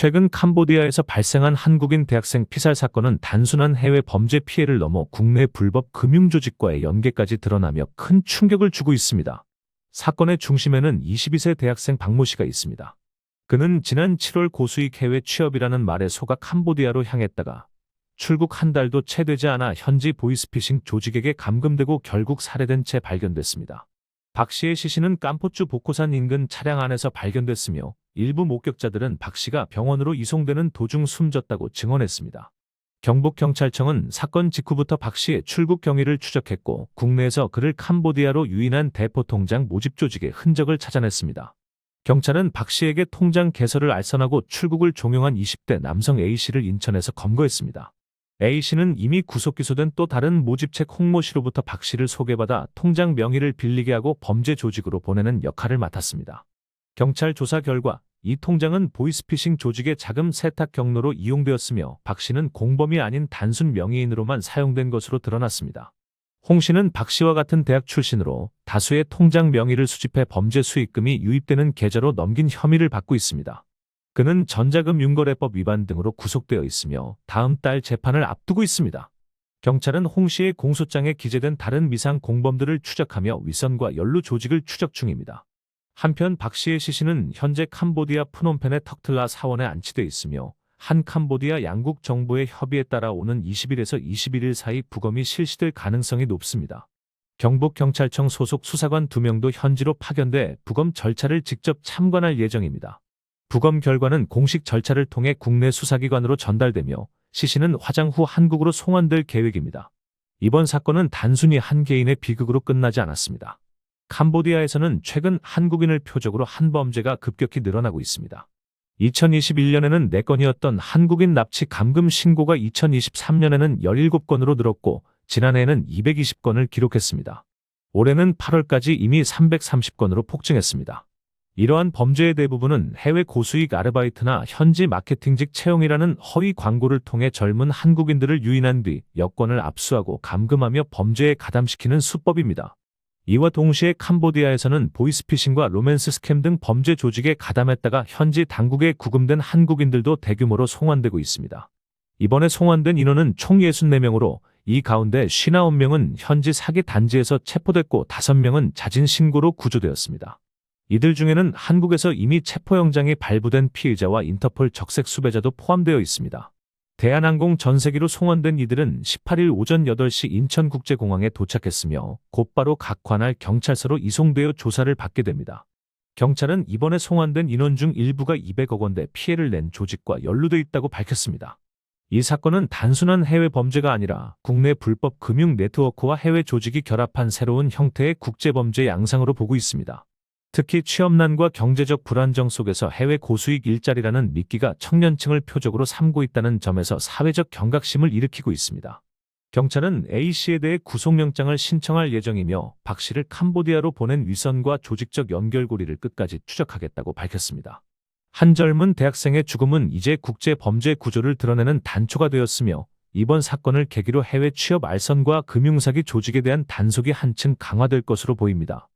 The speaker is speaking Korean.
최근 캄보디아에서 발생한 한국인 대학생 피살 사건은 단순한 해외 범죄 피해를 넘어 국내 불법 금융조직과의 연계까지 드러나며 큰 충격을 주고 있습니다. 사건의 중심에는 22세 대학생 박모 씨가 있습니다. 그는 지난 7월 고수익 해외 취업이라는 말에 속아 캄보디아로 향했다가 출국 한 달도 채 되지 않아 현지 보이스피싱 조직에게 감금되고 결국 살해된 채 발견됐습니다. 박 씨의 시신은 깜포주 복고산 인근 차량 안에서 발견됐으며 일부 목격자들은 박 씨가 병원으로 이송되는 도중 숨졌다고 증언했습니다. 경북경찰청은 사건 직후부터 박 씨의 출국 경위를 추적했고 국내에서 그를 캄보디아로 유인한 대포 통장 모집 조직의 흔적을 찾아냈습니다. 경찰은 박 씨에게 통장 개설을 알선하고 출국을 종용한 20대 남성 A씨를 인천에서 검거했습니다. A씨는 이미 구속 기소된 또 다른 모집책 홍모 씨로부터 박 씨를 소개받아 통장 명의를 빌리게 하고 범죄 조직으로 보내는 역할을 맡았습니다. 경찰 조사 결과 이 통장은 보이스피싱 조직의 자금 세탁 경로로 이용되었으며 박 씨는 공범이 아닌 단순 명의인으로만 사용된 것으로 드러났습니다. 홍 씨는 박 씨와 같은 대학 출신으로 다수의 통장 명의를 수집해 범죄 수익금이 유입되는 계좌로 넘긴 혐의를 받고 있습니다. 그는 전자금 융거래법 위반 등으로 구속되어 있으며 다음 달 재판을 앞두고 있습니다. 경찰은 홍 씨의 공소장에 기재된 다른 미상 공범들을 추적하며 위선과 연루 조직을 추적 중입니다. 한편 박 씨의 시신은 현재 캄보디아 프놈펜의 턱틀라 사원에 안치돼 있으며 한 캄보디아 양국 정부의 협의에 따라 오는 20일에서 21일 사이 부검이 실시될 가능성이 높습니다. 경북경찰청 소속 수사관 2명도 현지로 파견돼 부검 절차를 직접 참관할 예정입니다. 부검 결과는 공식 절차를 통해 국내 수사기관으로 전달되며 시신은 화장 후 한국으로 송환될 계획입니다. 이번 사건은 단순히 한 개인의 비극으로 끝나지 않았습니다. 캄보디아에서는 최근 한국인을 표적으로 한 범죄가 급격히 늘어나고 있습니다. 2021년에는 4건이었던 한국인 납치 감금 신고가 2023년에는 17건으로 늘었고 지난해에는 220건을 기록했습니다. 올해는 8월까지 이미 330건으로 폭증했습니다. 이러한 범죄의 대부분은 해외 고수익 아르바이트나 현지 마케팅직 채용이라는 허위 광고를 통해 젊은 한국인들을 유인한 뒤 여권을 압수하고 감금하며 범죄에 가담시키는 수법입니다. 이와 동시에 캄보디아에서는 보이스피싱과 로맨스 스캠 등 범죄 조직에 가담했다가 현지 당국에 구금된 한국인들도 대규모로 송환되고 있습니다. 이번에 송환된 인원은 총 64명으로 이 가운데 59명은 현지 사기 단지에서 체포됐고 5명은 자진 신고로 구조되었습니다. 이들 중에는 한국에서 이미 체포영장이 발부된 피의자와 인터폴 적색 수배자도 포함되어 있습니다. 대한항공 전세기로 송환된 이들은 18일 오전 8시 인천국제공항에 도착했으며 곧바로 각 관할 경찰서로 이송되어 조사를 받게 됩니다. 경찰은 이번에 송환된 인원 중 일부가 200억 원대 피해를 낸 조직과 연루돼 있다고 밝혔습니다. 이 사건은 단순한 해외 범죄가 아니라 국내 불법 금융 네트워크와 해외 조직이 결합한 새로운 형태의 국제범죄 양상으로 보고 있습니다. 특히 취업난과 경제적 불안정 속에서 해외 고수익 일자리라는 미끼가 청년층을 표적으로 삼고 있다는 점에서 사회적 경각심을 일으키고 있습니다. 경찰은 A씨에 대해 구속영장을 신청할 예정이며 박 씨를 캄보디아로 보낸 위선과 조직적 연결고리를 끝까지 추적하겠다고 밝혔습니다. 한 젊은 대학생의 죽음은 이제 국제 범죄 구조를 드러내는 단초가 되었으며 이번 사건을 계기로 해외 취업 알선과 금융사기 조직에 대한 단속이 한층 강화될 것으로 보입니다.